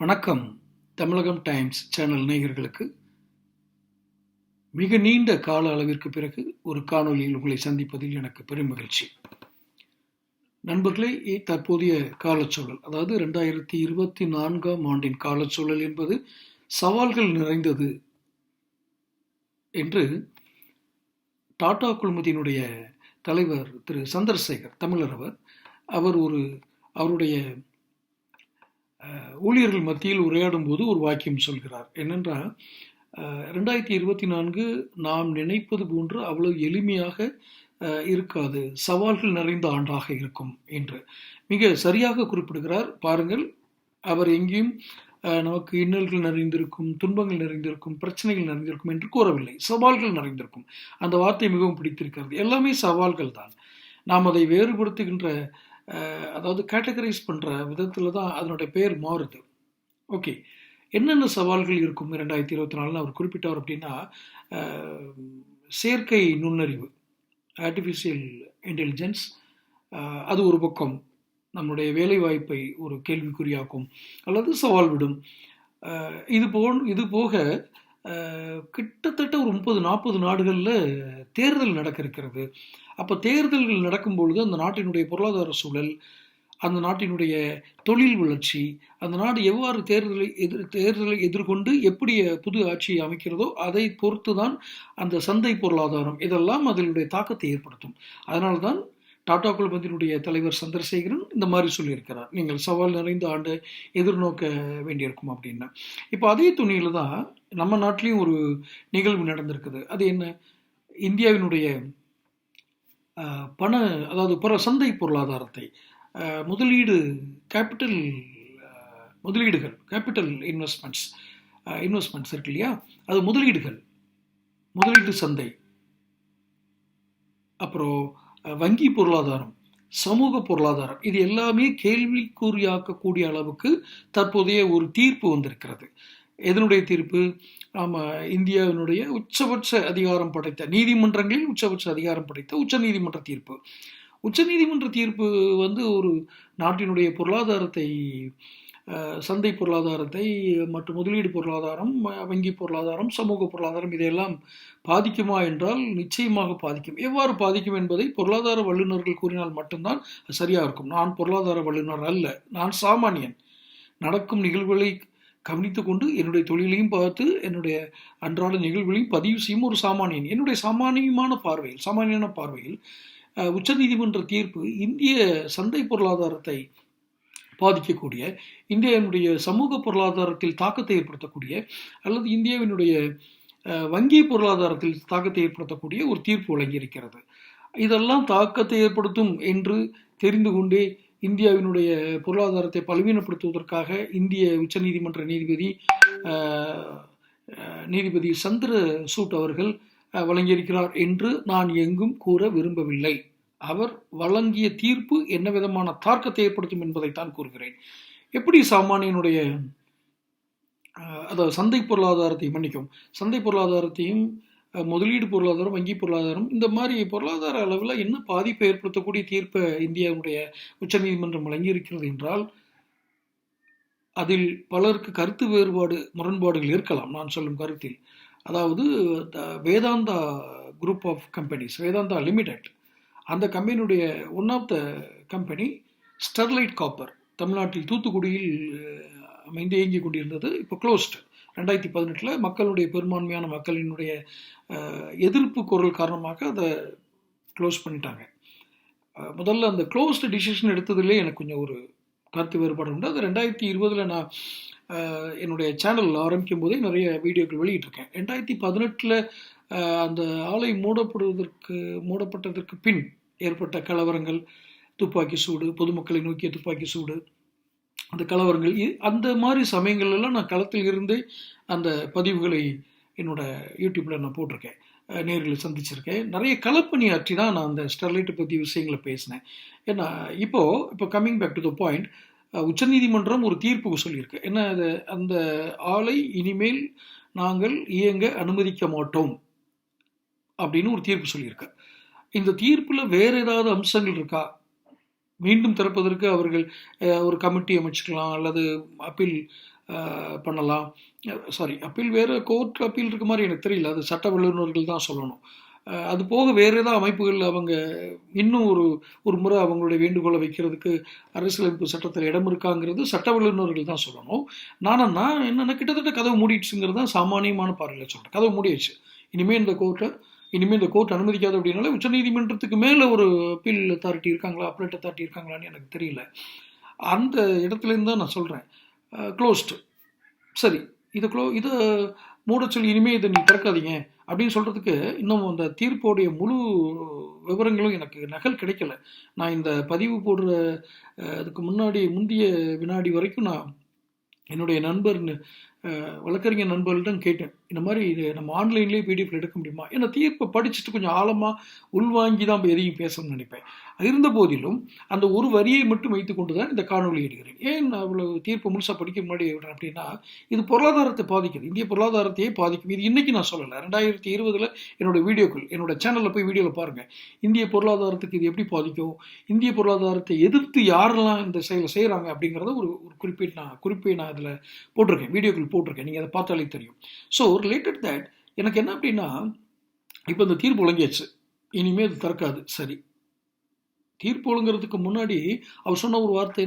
வணக்கம். தமிழகம் times channel நேயர்களுக்கு மிக நீண்ட கால அளவிற்கு பிறகு ஒரு காணொலியில் உங்களை சந்திப்பதில் எனக்கு பெரும் மகிழ்ச்சி. நண்பர்களே தற்போதைய காலச்சூழல் அதாவது ரெண்டாயிரத்தி இருபத்தி நான்காம் ஆண்டின் காலச்சூழல் என்பது சவால்கள் நிறைந்தது என்று டாடா குழுமத்தினுடைய தலைவர் திரு சந்திரசேகர் தமிழர் அவர் அவர் ஒரு அவருடைய ஊழியர்கள் மத்தியில் உரையாடும் போது ஒரு வாக்கியம் சொல்கிறார். என்னென்றால் ரெண்டாயிரத்தி இருபத்தி நான்கு நாம் நினைப்பது போன்று அவ்வளவு எளிமையாக இருக்காது. சவால்கள் நிறைந்த ஆண்டாக இருக்கும் என்று. மிக சரியாக குறிப்பிடுகிறார். பாருங்கள் அவர் எங்கேயும் நமக்கு இன்னல்கள் நிறைந்திருக்கும் துன்பங்கள் நிறைந்திருக்கும் பிரச்சனைகள் நிறைந்திருக்கும் என்று கூறவில்லை. சவால்கள் நிறைந்திருக்கும். அந்த வார்த்தை மிகவும் பிடித்திருக்கிறது. எல்லாமே சவால்கள் தான். நாம் அதை வேறுபடுத்துகின்ற அதாவது கேட்டகரைஸ் பண்ணுற விதத்தில் தான் அதனுடைய பெயர் மாறுது. ஓகே என்னென்ன சவால்கள் இருக்கும் இரண்டாயிரத்தி இருபத்தி நாலுன்னு அவர் குறிப்பிட்டார் அப்படின்னா செயற்கை நுண்ணறிவு ஆர்டிஃபிஷியல் இன்டெலிஜென்ஸ் அது ஒரு பக்கம். நம்முடைய வேலை வாய்ப்பை ஒரு கேள்விக்குறியாக்கும் அல்லது சவால் விடும். இது போ இது போக கிட்டத்தட்ட ஒரு முப்பது நாற்பது நாடுகளில் தேர்தல் நடக்க இருக்கிறது அப்போ தேர்தல்கள் நடக்கும் பொழுது அந்த நாட்டினுடைய பொருளாதார சூழல் அந்த நாட்டினுடைய தொழில் வளர்ச்சி அந்த நாடு எவ்வாறு தேர்தலை எதிர் தேர்தலை எதிர்கொண்டு எப்படி புது ஆட்சியை அமைக்கிறதோ அதை பொறுத்து தான் அந்த சந்தை பொருளாதாரம். இதெல்லாம் அதனுடைய தாக்கத்தை ஏற்படுத்தும். அதனால தான் டாடா குழுமத்தினுடைய தலைவர் சந்திரசேகரன் இந்த மாதிரி சொல்லியிருக்கிறார். நீங்கள் சவால் நிறைந்த ஆண்டு எதிர்நோக்க வேண்டியிருக்கும் அப்படின்னா. இப்போ அதே துணியில் தான் நம்ம நாட்டிலையும் ஒரு நிகழ்வு நடந்திருக்குது. அது என்ன? இந்தியாவினுடைய பண அதாவது புற சந்தை பொருளாதாரத்தை முதலீடு கேபிட்டல் முதலீடுகள் கேபிட்டல் இன்வெஸ்ட்மெண்ட்ஸ் இன்வெஸ்ட்மெண்ட்ஸ் இருக்கு இல்லையா? அது முதலீடுகள் முதலீட்டு சந்தை. அப்புறம் வங்கி பொருளாதாரம் சமூக பொருளாதாரம் இது எல்லாமே கேள்விக்குறியாக்கக்கூடிய அளவுக்கு தற்போதைய ஒரு தீர்ப்பு வந்திருக்கிறது. எதனுடைய தீர்ப்பு? ஆமா இந்தியாவினுடைய உச்சபட்ச அதிகாரம் படைத்த நீதிமன்றங்களில் உச்சபட்ச அதிகாரம் படைத்த உச்ச நீதிமன்ற தீர்ப்பு. உச்ச நீதிமன்ற தீர்ப்பு வந்து ஒரு நாட்டினுடைய பொருளாதாரத்தை சந்தை பொருளாதாரத்தை மற்றும் முதலீடு பொருளாதாரம் வங்கி பொருளாதாரம் சமூக பொருளாதாரம் இதையெல்லாம் பாதிக்குமா என்றால் நிச்சயமாக பாதிக்கும். எவ்வாறு பாதிக்கும் என்பதை பொருளாதார வல்லுநர்கள் கூறினால் மட்டும்தான் சரியாக இருக்கும். நான் பொருளாதார வல்லுநர் அல்ல நான் சாமானியன். நடக்கும் நிகழ்வுகளை கவனித்து கொண்டு என்னுடைய தொழிலையும் பார்த்து என்னுடைய அன்றாட நிகழ்வுகளையும் பதிவு செய்யும் ஒரு சாமானியன். என்னுடைய சாமானியமான பார்வையில் சாமானியமான பார்வையில் உச்சநீதிமன்ற தீர்ப்பு இந்திய சந்தை பொருளாதாரத்தை பாதிக்கக்கூடிய இந்தியாவினுடைய சமூக பொருளாதாரத்தில் தாக்கத்தை ஏற்படுத்தக்கூடிய அல்லது இந்தியாவினுடைய வங்கி பொருளாதாரத்தில் தாக்கத்தை ஏற்படுத்தக்கூடிய ஒரு தீர்ப்பு வழங்கியிருக்கிறது. இதெல்லாம் தாக்கத்தை ஏற்படுத்தும் என்று தெரிந்து கொண்டே இந்தியாவினுடைய பொருளாதாரத்தை பலவீனப்படுத்துவதற்காக இந்திய உச்சநீதிமன்ற நீதிபதி நீதிபதி சந்திர சூட் அவர்கள் வழங்கியிருக்கிறார் என்று நான் எங்கும் கூற விரும்பவில்லை. அவர் வழங்கிய தீர்ப்பு என்ன விதமான தாக்கத்தை ஏற்படுத்தும் என்பதைத்தான் கூறுகிறேன். எப்படி சாமானியனுடைய அதாவது சந்தை பொருளாதாரத்தை மன்னிக்கும்? சந்தை பொருளாதாரத்தையும் முதலீடு பொருளாதாரம் வங்கி பொருளாதாரம் இந்த மாதிரி பொருளாதார அளவில் என்ன பாதிப்பை ஏற்படுத்தக்கூடிய தீர்ப்பை இந்தியாவுடைய உச்சநீதிமன்றம் வழங்கியிருக்கிறது என்றால் அதில் பலருக்கு கருத்து வேறுபாடு முரண்பாடுகள் இருக்கலாம் நான் சொல்லும் கருத்தில். அதாவது the- Vedanta group of companies Vedanta limited அந்த கம்பெனியுடைய one of the company Sterlite copper தமிழ்நாட்டில் தூத்துக்குடியில் அமைந்து இயங்கி கொண்டிருந்தது. இப்போ க்ளோஸ்டு ரெண்டாயிரத்தி பதினெட்டில் மக்களுடைய பெரும்பான்மையான மக்களினுடைய எதிர்ப்பு குரல் காரணமாக அதை க்ளோஸ் பண்ணிட்டாங்க. முதல்ல அந்த க்ளோஸ்டு டிசிஷன் எடுத்ததுலேயே எனக்கு கொஞ்சம் ஒரு கருத்து வேறுபாடு உண்டு. அது ரெண்டாயிரத்தி இருபதில் நான் என்னுடைய சேனல் ஆரம்பிக்கும் போதே நிறைய வீடியோக்கள் வெளியிட்டிருக்கேன். ரெண்டாயிரத்தி பதினெட்டில் அந்த ஆலை மூடப்படுவதற்கு மூடப்பட்டதற்கு பின் ஏற்பட்ட கலவரங்கள் துப்பாக்கி சூடு பொதுமக்களை நோக்கிய துப்பாக்கி சூடு அந்த கலவரங்கள் இ- அந்த மாதிரி சமயங்கள்லாம் எல்லாம் நான் களத்தில் இருந்தே அந்த பதிவுகளை என்னோடய யூடியூப்பில் நான் போட்டிருக்கேன். நேரில் நேர்களை சந்திச்சிருக்கேன். நிறைய களப்பணியாற்றி தான் நான் அந்த ஸ்டெர்லைட்டை பற்றி விஷயங்களை பேசினேன். ஏன்னா இப்போது இப்போ coming back to the point உச்சநீதிமன்றம் ஒரு தீர்ப்பு சொல்லியிருக்கு. என்ன அது? அந்த ஆலை இனிமேல் நாங்கள் இயங்க அனுமதிக்க மாட்டோம். அப்படின்னு ஒரு தீர்ப்பு சொல்லியிருக்கு இந்த தீர்ப்பில் வேறு ஏதாவது அம்சங்கள் இருக்கா? மீண்டும் திறப்பதற்கு அவர்கள் ஒரு கமிட்டி அமைச்சுக்கலாம் அல்லது அப்பீல் பண்ணலாம். சாரி அப்பீல் வேறு கோர்ட் அப்பீல் இருக்க மாதிரி எனக்கு தெரியல. அது சட்ட வல்லுநர்கள் தான் சொல்லணும். அது போக வேறு ஏதாவது அமைப்புகள் அவங்க இன்னும் ஒரு ஒரு முறை அவங்களுடைய வேண்டுகோளை வைக்கிறதுக்கு அரசியலமைப்பு சட்டத்தில் இடம் இருக்காங்கிறது சட்ட வல்லுநர்கள் தான் சொல்லணும். நானும் நான் என்னென்ன கிட்டத்தட்ட கதவு மூடிடுச்சுங்கிறது தான் சாமானியமான பார்வையில் சொல்கிறேன் கதவு மூடிடுச்சு இனிமேல் இந்த கோர்ட்டை இனிமேல் இந்த கோர்ட் அனுமதிக்காது அப்படின்னால உச்சநீதிமன்றத்துக்கு மேலே ஒரு அப்பீல் அத்தாரிட்டி இருக்காங்களா அப்ரேட் அத்தாரிட்டி இருக்காங்களான்னு எனக்கு தெரியல. அந்த இடத்துலேருந்து தான் நான் சொல்கிறேன் க்ளோஸ்டு சரி இதை க்ளோ இதை மூட சொல்லி இனிமேல் இதை நீ திறக்காதீங்க அப்படின்னு சொல்கிறதுக்கு இன்னும் அந்த தீர்ப்போடைய முழு விவரங்களும் எனக்கு நகல் கிடைக்கல. நான் இந்த பதிவு போடுற அதுக்கு முன்னாடி முந்தைய வினாடி வரைக்கும் நான் என்னுடைய நண்பர் வழக்கறிஞர் நண்பர்களிடம் கேட்டேன். இந்த மாதிரி இது நம்ம ஆன்லைன்லேயே பிடிஎஃப் எடுக்க முடியுமா? ஏன்னா தீர்ப்பை படிச்சுட்டு கொஞ்சம் ஆழமாக உள்வாங்கி தான் எதையும் பேசணும்னு நினைப்பேன். இருந்த போதிலும் அந்த ஒரு வரியை மட்டும் வைத்துக்கொண்டு தான் இந்த காணொலி எடுக்கிறேன் ஏன் அவ்வளோ தீர்ப்பு முழுசாக படிக்க முன்னாடி விடுறேன் அப்படின்னா இது பொருளாதாரத்தை பாதிக்குது. இந்திய பொருளாதாரத்தையே பாதிக்கும். இது இன்றைக்கி நான் சொல்லலை. ரெண்டாயிரத்தி இருபதில் என்னோடய வீடியோக்கள் என்னோடய சேனலில் போய் வீடியோவில் பாருங்கள் இந்திய பொருளாதாரத்துக்கு இது எப்படி பாதிக்கும்? இந்திய பொருளாதாரத்தை எதிர்த்து யாரெல்லாம் இந்த செயலை செய்கிறாங்க அப்படிங்கிறத ஒரு ஒரு குறிப்பிட்ட நான் குறிப்பை நான் அதில் போட்டிருக்கேன். வீடியோக்கள் போட்டிருக்கேன். நீங்கள் அதை பார்த்தாலே தெரியும். ஸோ ரிலேட்டட் தட் எனக்கு என்ன அப்படின்னா இப்போ இந்த தீர்ப்பு ஒழுங்கியாச்சு இனிமேல் இது திறக்காது. சரி. தீர்ப்பு ஒழுங்குறதுக்கு முன்னாடி அவர் சொன்ன ஒரு வார்த்தை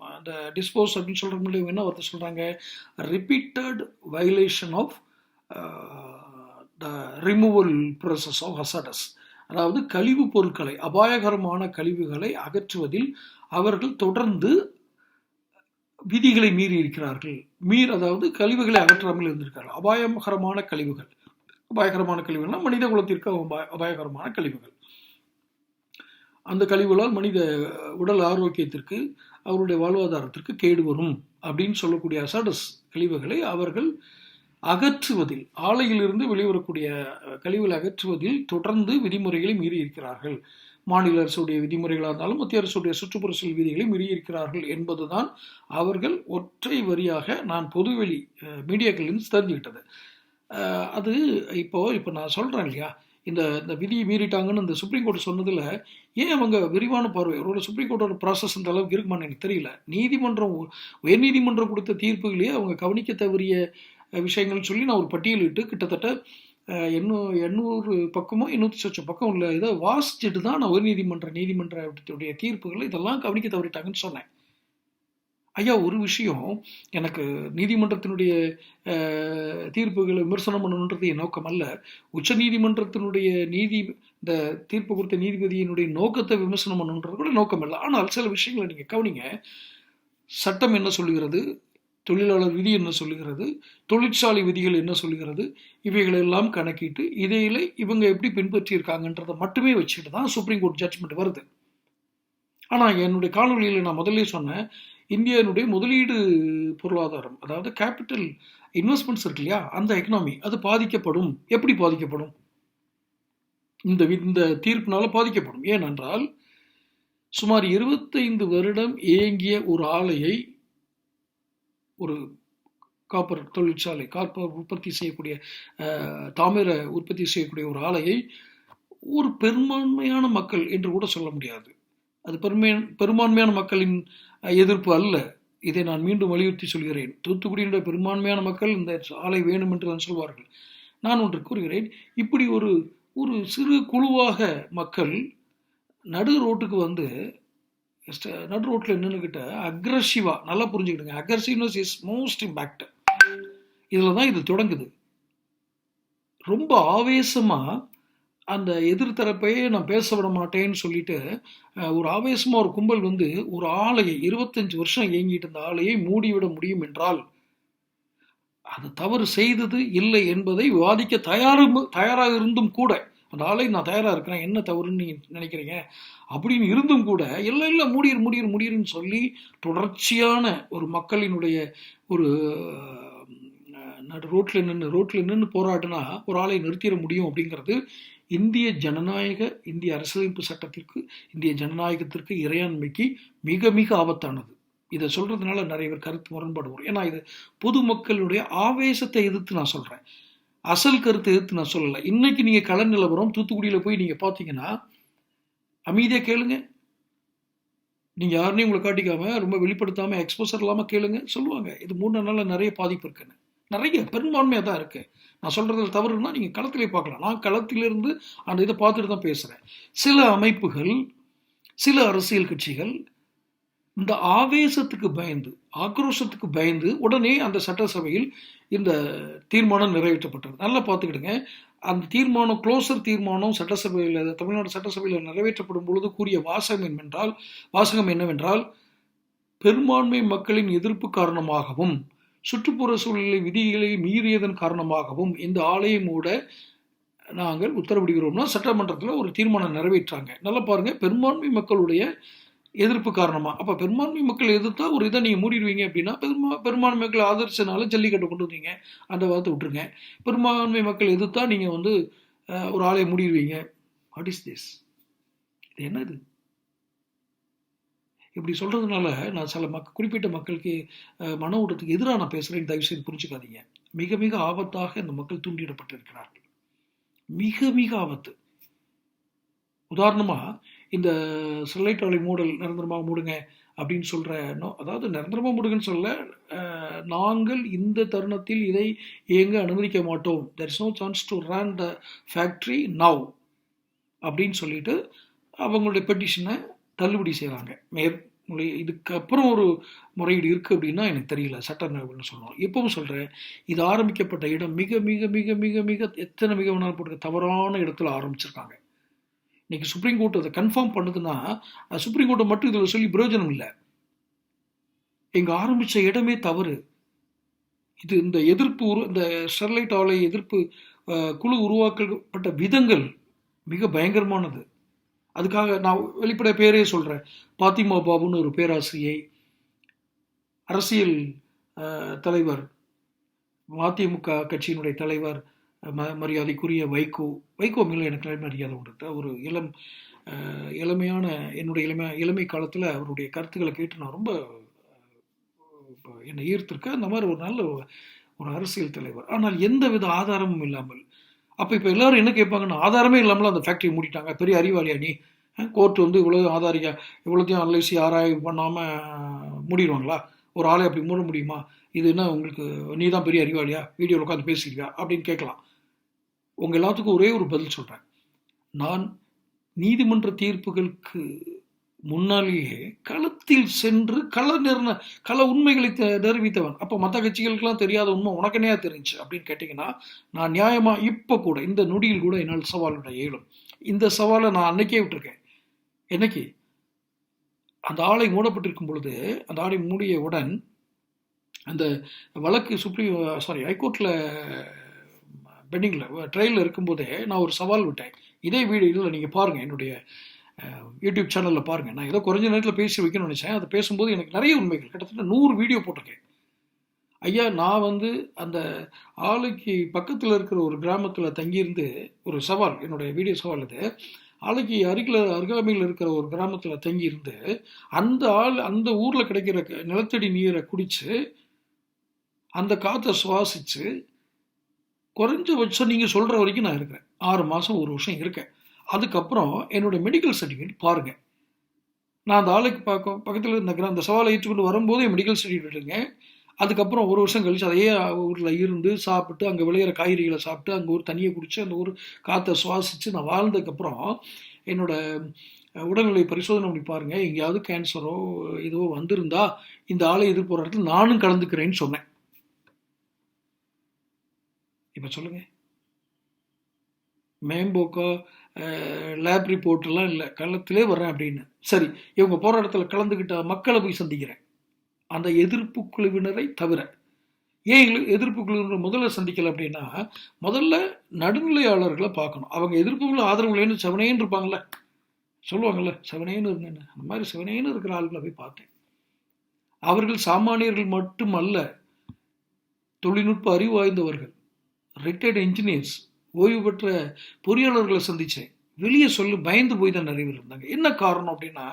அந்த டிஸ்போஸ் அப்படின்னு சொல்கிற முடியும் என்ன வார்த்தை சொல்கிறாங்க repeated violation of the removal process of hazardous அதாவது கழிவு பொருட்களை அபாயகரமான கழிவுகளை அகற்றுவதில் அவர்கள் தொடர்ந்து விதிகளை மீறி இருக்கிறார்கள். மீர் அதாவது கழிவுகளை அகற்றாமல் இருந்திருக்கார்கள் அபாயகரமான கழிவுகள். அபாயகரமான கழிவுகள்னா மனித குலத்திற்கு அபாயகரமான கழிவுகள். அந்த கழிவுகளால் மனித உடல் ஆரோக்கியத்திற்கு அவருடைய வாழ்வாதாரத்திற்கு கேடு வரும் அப்படின்னு சொல்லக்கூடிய அசடஸ் கழிவுகளை அவர்கள் அகற்றுவதில் ஆலையிலிருந்து வெளிவரக்கூடிய கழிவுகளை அகற்றுவதில் தொடர்ந்து விதிமுறைகளை மீறி இருக்கிறார்கள் மாநில அரசுடைய விதிமுறைகளாக இருந்தாலும் மத்திய அரசுடைய சுற்றுப்புற செல் விதிகளை மீறியிருக்கிறார்கள் என்பதுதான் அவர்கள் ஒற்றை வரியாக நான் பொதுவெளி மீடியாக்களிலிருந்து தெரிஞ்சுக்கிட்டது அது இப்போ இப்போ நான் சொல்கிறேன் இல்லையா? இந்த இந்த விதியை மீறிட்டாங்கன்னு இந்த சுப்ரீம் கோர்ட் சொன்னதில் ஏன் அவங்க விரிவான பார்வை? அவரோட சுப்ரீம் கோர்ட்டோட ப்ராசஸ் அந்த அளவுக்கு இருக்குமான்னு எனக்கு தெரியல. நீதிமன்றம் உயர்நீதிமன்றம் கொடுத்த தீர்ப்புகளையே அவங்க கவனிக்க தவறிய விஷயங்கள்னு சொல்லி நான் ஒரு பட்டியலிட்டு கிட்டத்தட்ட எண்ணூ எண்ணூறு பக்கமோ எண்ணூற்றி சொச்சம் பக்கம் உள்ள இதை வாசிச்சுட்டு தான் நான் உயர்நீதிமன்ற நீதிமன்றத்துடைய தீர்ப்புகள் இதெல்லாம் கவனிக்க தவறிட்டாங்கன்னு சொன்னேன். ஐயா ஒரு விஷயம் எனக்கு நீதிமன்றத்தினுடைய தீர்ப்புகளை விமர்சனம் பண்ணணுன்றது என் நோக்கம் அல்ல. உச்ச நீதிமன்றத்தினுடைய நீதி இந்த தீர்ப்பு கொடுத்த நீதிபதியினுடைய நோக்கத்தை விமர்சனம் பண்ணணுன்றது கூட நோக்கம் இல்லை ஆனால் சில விஷயங்களை நீங்கள் கவனிங்க. சட்டம் என்ன சொல்லுகிறது? தொழிலாளர் விதி என்ன சொல்லுகிறது? தொழிற்சாலை விதிகள் என்ன சொல்லுகிறது? இவைகளெல்லாம் கணக்கிட்டு இதையில இவங்க எப்படி பின்பற்றியிருக்காங்கன்றதை மட்டுமே வச்சுட்டு தான் சுப்ரீம் கோர்ட் ஜட்ஜ்மெண்ட் வருது. ஆனால் என்னுடைய காணொலியில் நான் முதல்ல சொன்னேன் இந்தியாவினுடைய முதலீடு பொருளாதாரம் அதாவது கேபிட்டல் இன்வெஸ்ட்மெண்ட்ஸ் இருக்கு இல்லையா? அந்த எக்கனாமி அது பாதிக்கப்படும். எப்படி பாதிக்கப்படும்? இந்த இந்த தீர்ப்பினால பாதிக்கப்படும். ஏனென்றால் சுமார் இருபத்தைந்து வருடம் இயங்கிய ஒரு ஆலையை ஒரு காப்பர் தொழிற்சாலை காப்பர் உற்பத்தி செய்யக்கூடிய தாமிர உற்பத்தி செய்யக்கூடிய ஒரு ஆலையை ஒரு பெரும்பான்மையான மக்கள் என்று கூட சொல்ல முடியாது. அது பெருமை பெரும்பான்மையான மக்களின் எதிர்ப்பு அல்ல. இதை நான் மீண்டும் வலியுறுத்தி சொல்கிறேன். தூத்துக்குடியினுடைய பெரும்பான்மையான மக்கள் இந்த ஆலை வேணும் என்று தான் சொல்வார்கள். நான் ஒன்று கூறுகிறேன் இப்படி ஒரு ஒரு சிறு குழுவாக மக்கள் நடு ரோட்டுக்கு வந்து நடு ரோட்டில் நின்றுக்கிட்ட அக்ரஸிவாக நல்லா புரிஞ்சுக்கிடுங்க. அக்ரஸிவ்னஸ் இஸ் மோஸ்ட் இம்பேக்ட் இதில் தான் இது தொடங்குது. ரொம்ப ஆவேசமாக அந்த எதிர்த்தரப்பையே நான் பேச விட மாட்டேன்னு சொல்லிட்டு ஒரு ஆவேசமாக ஒரு கும்பல் வந்து ஒரு ஆலையை இருபத்தஞ்சு வருஷம் இயங்கிட்டு இருந்த ஆலையை மூடிவிட முடியும் என்றால் அது தவறு செய்தது இல்லை என்பதை விவாதிக்க தயாரும் தயாராக இருந்தும் கூட அந்த நான் தயாராக இருக்கிறேன். என்ன தவறுன்னு நீங்கள் நினைக்கிறீங்க? அப்படின்னு இருந்தும் கூட இல்லை இல்லை முடியிரு முடியிரு முடியிருன்னு சொல்லி தொடர்ச்சியான ஒரு மக்களினுடைய ஒரு ரோட்டில் நின்று ரோட்டில் நின்று போராடினா ஒரு ஆளை நிறுத்திட முடியும் அப்படிங்கிறது இந்திய ஜனநாயக இந்திய அரசியலமைப்பு சட்டத்திற்கு இந்திய ஜனநாயகத்திற்கு இறையாண்மைக்கு மிக மிக ஆபத்தானது. இதை சொல்கிறதுனால நிறைய பேர் கருத்து முரண்பாடு வரும். ஏன்னா இது பொதுமக்களுடைய ஆவேசத்தை எதிர்த்து நான் சொல்கிறேன் அசல் கருத்தை எதிர்த்து நான் சொல்லலை. இன்னைக்கு நீங்கள் கள நிலவரம் தூத்துக்குடியில் போய் நீங்கள் பார்த்தீங்கன்னா அமைதியாக கேளுங்க. நீங்கள் யாருனையும் உங்களை காட்டிக்காம ரொம்ப வெளிப்படுத்தாமல் எக்ஸ்போசர் இல்லாமல் கேளுங்க சொல்லுவாங்க. இது மூணு நாளில் நிறைய பாதிப்பு இருக்குன்னு. நிறைய பெரும்பான்மையாக தான் இருக்குது நான் சொல்கிறதுல தவறுனா நீங்கள் களத்திலே பார்க்கலாம். நான் களத்திலிருந்து அந்த இதை பார்த்துட்டு தான் பேசுகிறேன் சில அமைப்புகள் சில அரசியல் கட்சிகள் இந்த ஆவேசத்துக்கு பயந்து ஆக்ரோஷத்துக்கு பயந்து உடனே அந்த சட்டசபையில் இந்த தீர்மானம் நிறைவேற்றப்பட்டது. நல்லா பார்த்துக்கிடுங்க. அந்த தீர்மானம் க்ளோசர் தீர்மானம் சட்டசபையில் தமிழ்நாடு சட்டசபையில் நிறைவேற்றப்படும் பொழுது கூறிய வாசகம் என்னவென்றால் வாசகம் என்னவென்றால் பெரும்பான்மை மக்களின் எதிர்ப்பு காரணமாகவும் சுற்றுப்புற சூழ்நிலை விதிகளை மீறியதன் காரணமாகவும் இந்த ஆலையை மூட நாங்கள் உத்தரவிடுகிறோம்னா சட்டமன்றத்தில் ஒரு தீர்மானம் நிறைவேற்றாங்க. நல்லா பாருங்கள் பெரும்பான்மை மக்களுடைய எதிர்ப்பு காரணமாக அப்போ பெரும்பான்மை மக்கள் எதிர்த்தா ஒரு இதை நீங்கள் மூடிடுவீங்க அப்படின்னா பெருமா பெரும்பான்மை மக்கள் ஆதரிச்சனால ஜல்லிக்கட்டு கொண்டு வந்தீங்க. அந்த வார்த்தை விட்டுருங்க. பெரும்பான்மை மக்கள் எதிர்த்தா நீங்கள் வந்து ஒரு ஆலையை மூடிடுவீங்க. வாட் இஸ் திஸ் இது என்னது? இப்படி சொல்கிறதுனால நான் சில மக் குறிப்பிட்ட மக்களுக்கு மன ஊட்டத்துக்கு எதிராக நான் பேசுகிறேன் தயவு செய்து புரிஞ்சுக்காதீங்க. மிக மிக ஆபத்தாக இந்த மக்கள் தூண்டியிடப்பட்டிருக்கிறார்கள் மிக மிக ஆபத்து. உதாரணமாக இந்த ஸ்டெர்லைட் ஆலை மூடல் நிரந்தரமாக மூடுங்க அப்படின்னு சொல்கிற நோ அதாவது நிரந்தரமாக மூடுங்கன்னு சொல்ல நாங்கள் இந்த தருணத்தில் இதை இயங்க அனுமதிக்க மாட்டோம். There is no chance to run the factory now அப்படின்னு சொல்லிட்டு அவங்களுடைய பெட்டிஷனை தள்ளுபடி செய்கிறாங்க மேற் இதுக்கப்புறம் ஒரு முறையீடு இருக்குது அப்படின்னா எனக்கு தெரியல சட்ட நிறுவனம் சொல்லணும் எப்பவும் சொல்கிறேன் இது ஆரம்பிக்கப்பட்ட இடம் மிக மிக மிக மிக மிக எத்தனை மிக வேணாலும் போட்டு தவறான இடத்துல ஆரம்பிச்சிருக்காங்க. இன்னைக்கு சுப்ரீம் கோர்ட் அதை கன்ஃபார்ம் பண்ணுதுன்னா சுப்ரீம் கோர்ட்டை மட்டும் இதில் சொல்லி பிரயோஜனம் இல்லை. எங்கள் ஆரம்பித்த இடமே தவறு. இது இந்த எதிர்ப்பு உரு இந்த ஸ்டெர்லைட் ஆலை எதிர்ப்பு குழு உருவாக்கப்பட்ட விதங்கள் மிக பயங்கரமானது. அதுக்காக நான் வெளிப்பட பேரே சொல்கிறேன் பாத்திமா பாபுன்னு ஒரு பேராசிரியை அரசியல் தலைவர் மதிமுக கட்சியினுடைய தலைவர் ம மரியாதைக்குரிய வைகோ வைகோ மேலே எனக்கு மரியாதை உண்டு. ஒரு இளம் இளமையான என்னுடைய இளமை இளமை காலத்தில் அவருடைய கருத்துக்களை கேட்டு நான் ரொம்ப என்னை ஈர்த்திருக்கேன் அந்த மாதிரி ஒரு நல்ல ஒரு அரசியல் தலைவர். ஆனால் எந்த வித ஆதாரமும் இல்லாமல் அப்போ இப்போ எல்லாரும் என்ன கேட்பாங்கன்னா ஆதாரமே இல்லாமல் அந்த ஃபேக்ட்ரி மூடிட்டாங்க. பெரிய அறிவாளியா நீ? கோர்ட் வந்து இவ்வளோ ஆதாரியா இவ்வளோத்தையும் அலைசி ஆராய்வு பண்ணாமல் மூடிடுவாங்களா ஒரு ஆளை அப்படி மூட முடியுமா? இது என்ன உங்களுக்கு நீ தான் பெரிய அறிவாளியா? வீடியோவில் உட்காந்து பேசிக்கிறியா அப்படின்னு கேட்கலாம். உங்கள் எல்லாத்துக்கும் ஒரே ஒரு பதில் சொல்கிறேன் நான் நீதிமன்ற தீர்ப்புகளுக்கு முன்னாலேயே களத்தில் சென்று கள நிர்ண கள உண்மைகளை நிரூபித்தவன் அப்போ மற்ற கட்சிகளுக்கெல்லாம் தெரியாத உண்மை உனக்கனையா தெரிஞ்சு அப்படின்னு கேட்டிங்கன்னா நான் நியாயமாக இப்போ கூட இந்த நொடியில் கூட என்னால் சவாலுடைய இயலும். இந்த சவாலை நான் அன்னைக்கே விட்டுருக்கேன். என்னைக்கு? அந்த ஆலை மூடப்பட்டிருக்கும் பொழுது அந்த ஆலை மூடியவுடன் அந்த வழக்கு சுப்ரீம் சாரி ஹைகோர்ட்டில் பெண்டிங்கில் ட்ரையலில் இருக்கும்போதே நான் ஒரு சவால் விட்டேன். இதே வீடியோவில் நீங்கள் பாருங்கள் என்னுடைய யூடியூப் சேனலில் பாருங்கள் நான் ஏதோ குறைஞ்ச நேரத்தில் பேசி வைக்கணும்னு நினச்சேன். அதை பேசும்போது எனக்கு நிறைய உண்மைகள். கிட்டத்தட்ட நூறு வீடியோ போட்டிருக்கேன். ஐயா நான் வந்து அந்த ஆலைக்கு பக்கத்தில் இருக்கிற ஒரு கிராமத்தில் தங்கியிருந்து ஒரு சவால் என்னுடைய வீடியோ சவால் இது. ஆலைக்கு அருகில் அருகாமையில் இருக்கிற ஒரு கிராமத்தில் தங்கியிருந்து அந்த ஆள் அந்த ஊரில் கிடைக்கிற நிலத்தடி நீரை குடித்து அந்த காற்றை சுவாசித்து குறைஞ்சபட்சம் நீங்கள் சொல்கிற வரைக்கும் நான் இருக்கிறேன். ஆறு மாதம் ஒரு வருஷம் இருக்கேன். அதுக்கப்புறம் என்னோட மெடிக்கல் சர்டிஃபிகேட் பாருங்கள் நான் அந்த ஆலைக்கு பார்க்க பக்கத்தில் இந்த அந்த சவாலை ஏற்றுக்கொண்டு வரும்போது என் மெடிக்கல் சர்டிஃபிகேட்டுங்க அதுக்கப்புறம் ஒரு வருஷம் கழித்து அதே ஊரில் இருந்து சாப்பிட்டு அங்கே விளையிற காய்கறிகளை சாப்பிட்டு அங்கே ஒரு தண்ணியை குடித்து அந்த ஊர் காற்றை சுவாசித்து நான் வாழ்ந்ததுக்கப்புறம் என்னோட உடல்நிலை பரிசோதனை பண்ணி பாருங்கள் எங்கேயாவது கேன்சரோ இதுவோ வந்திருந்தா இந்த ஆலை எதிர்ப்பு இடத்துல நானும் கலந்துக்கிறேன்னு சொன்னேன். இப்போ சொல்லுங்கள் மேம்போக்கோ லேப் ரிப்போர்ட்லாம் இல்லை களத்திலே வர்றேன் அப்படின்னு. சரி இவங்க போகிற இடத்துல கலந்துக்கிட்ட மக்களை போய் சந்திக்கிறேன். அந்த எதிர்ப்பு குழுவினரை தவிர. ஏன் எதிர்ப்பு குழுவினர் முதல்ல சந்திக்கல அப்படின்னா முதல்ல நடுநிலையாளர்களை பார்க்கணும். அவங்க எதிர்ப்புகளும் ஆதரவுகளேன்னு செவனேன்னு இருப்பாங்கள்ல சொல்லுவாங்கள்ல செவனேன்னு இருந்தேன் அந்த மாதிரி செவனேன்னு இருக்கிற ஆள்களை போய் பார்த்தேன். அவர்கள் சாமானியர்கள் மட்டுமல்ல தொழில்நுட்ப அறிவு வாய்ந்தவர்கள். ரிட்டையர்டு இன்ஜினியர்ஸ் ஓய்வு பெற்ற பொறியாளர்களை சந்தித்தேன் வெளியே சொல்லி பயந்து போய் தான் நிறைய பேர் இருந்தாங்க. என்ன காரணம் அப்படின்னா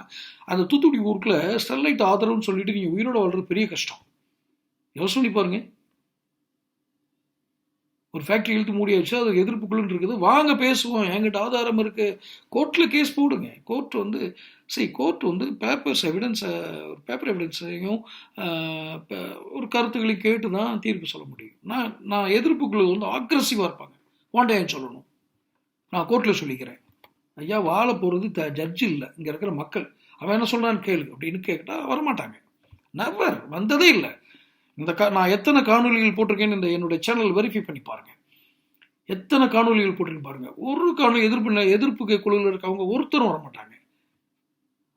அந்த தூத்துக்குடி ஊருக்குள்ள ஸ்டெர்லைட் ஆதரவுன்னு சொல்லிட்டு நீங்கள் உயிரோட வாழ்றது பெரிய கஷ்டம். யோசனை பாருங்கள் ஒரு ஃபேக்ட்ரி இழுத்து மூடியாச்சு அது எதிர்ப்புக்குள்ளுன்னு இருக்குது. வாங்க பேசுவோம். என்கிட்ட ஆதாரம் இருக்குது கோர்ட்டில் கேஸ் போடுங்க. கோர்ட் வந்து சரி கோர்ட் வந்து பேப்பர்ஸ் எவிடன்ஸை ஒரு பேப்பர் எவிடன்ஸையும் ஒரு கருத்துக்களை கேட்டு தான் தீர்ப்பு சொல்ல முடியும். நான் நான் எதிர்ப்புக்குழு வந்து ஆக்ரஸிவாக இருப்பாங்க. வாண்டையன் சொல்லணும்? நான் கோர்ட்டில் சொல்லிக்கிறேன். ஐயா வாழ போகிறது த ஜட்ஜு இல்லை. இங்கே இருக்கிற மக்கள். அவன் என்ன சொல்கிறான்னு கேளு. அப்படின்னு கேட்டால் வரமாட்டாங்க. நவர் வந்ததே இல்லை. இந்த கா நான் எத்தனை காணொலிகள் போட்டிருக்கேன்னு இந்த என்னுடைய சேனல் வெரிஃபை பண்ணி பாருங்கள் எத்தனை காணொலிகள் போட்டிருக்கேன் பாருங்கள் ஒரு காணொலி எதிர்ப்பு எதிர்ப்பு குழுவில் இருக்கவங்க ஒருத்தரும் வரமாட்டாங்க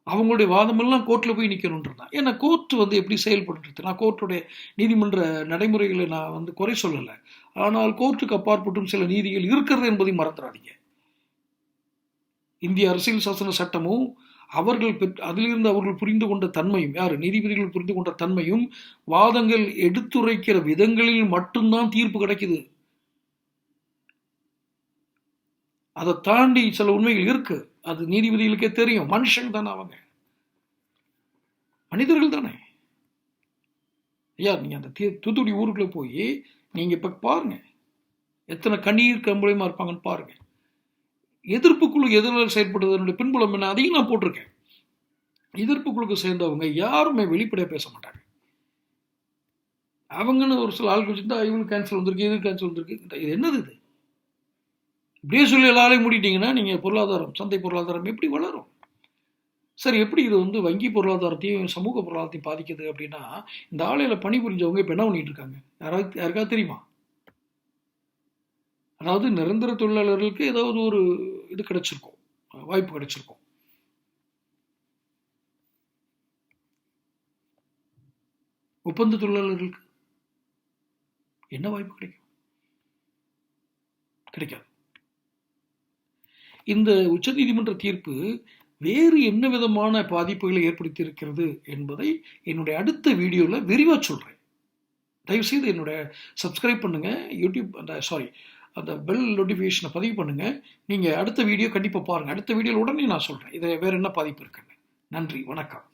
அவங்களுடைய வாதமெல்லாம் கோர்ட்டில் போய் நிற்கணுன்றது தான். ஏன்னா கோர்ட் வந்து எப்படி செயல்படுறது நான் கோர்ட்டுடைய நீதிமன்ற நடைமுறைகளை நான் வந்து குறை சொல்லலை. ஆனால் கோர்ட்டுக்கு அப்பாற்பட்டும் சில நீதிகள் இருக்கிறது என்பதை மறந்துடாதீங்க இந்திய அரசியல் சாசன சட்டமும் அவர்கள் அதிலிருந்து அவர்கள் புரிந்து கொண்ட தன்மையும் யார்? நீதிபதிகள் புரிந்து கொண்ட தன்மையும் வாதங்கள் எடுத்துரைக்கிற விதங்களில் மட்டும்தான் தீர்ப்பு கிடைக்குது. அதை தாண்டி சில உண்மைகள் இருக்கு. அது நீதிபதிகளுக்கே தெரியும். மனுஷங்க தானே அவங்க. மனிதர்கள் தானே. ஐயா நீங்க அந்த தூத்துக்குடி ஊருக்குள்ள போய் நீங்க இப்ப பாருங்க. எத்தனை கண்ணீர் கம்பளியமா இருப்பாங்கன்னு பாருங்க. எதிர்ப்புக்குழு எதிரில் செயற்படுவதனுடைய பின்புலம் என்ன? அதையும் நான் போட்டிருக்கேன். எதிர்ப்புக்குழுக்கு சேர்ந்தவங்க யாருமே வெளிப்படையாக பேச மாட்டாங்க. அவங்கன்னு ஒரு சில ஆள் வச்சுருந்தா இவங்களுக்கு கேன்சல் வந்திருக்கு இது கேன்சல் வந்திருக்கு. இது என்னது இது? இப்படியே சொல்லி எல்லாரையும் மூடிட்டீங்கன்னா நீங்கள் பொருளாதாரம் சந்தை பொருளாதாரம் எப்படி வளரும்? சரி எப்படி இது வந்து வங்கி பொருளாதாரத்தையும் சமூக பொருளாதாரத்தையும் பாதிக்குது அப்படின்னா இந்த ஆலையில் பணிபுரிஞ்சவங்க இப்போ என்ன பண்ணிட்டு இருக்காங்க? யாராவது யாருக்காவது தெரியுமா? அதாவது நிரந்தர தொழிலாளர்களுக்கு ஏதாவது ஒரு இது கிடைச்சிருக்கும். வாய்ப்பு கிடைச்சிருக்கும். ஒப்பந்த தொழிலாளர்களுக்கு என்ன வாய்ப்பு கிடைக்கும்? கிடைக்காது. இந்த உச்சநீதிமன்ற தீர்ப்பு வேறு என்ன விதமான பாதிப்புகளை ஏற்படுத்தி இருக்கிறது என்பதை என்னுடைய அடுத்த வீடியோவில் விரிவாக சொல்கிறேன் தயவுசெய்து என்னோட சப்ஸ்கிரைப் பண்ணுங்கள் யூடியூப் அந்த சாரி அந்த பெல் நோட்டிஃபிகேஷனை பதிவு பண்ணுங்கள் நீங்கள் அடுத்த வீடியோ கண்டிப்பாக பாருங்கள் அடுத்த வீடியோவில் உடனே நான் சொல்கிறேன் இதை வேறு என்ன பாதிப்பு இருக்குன்னு. நன்றி. வணக்கம்.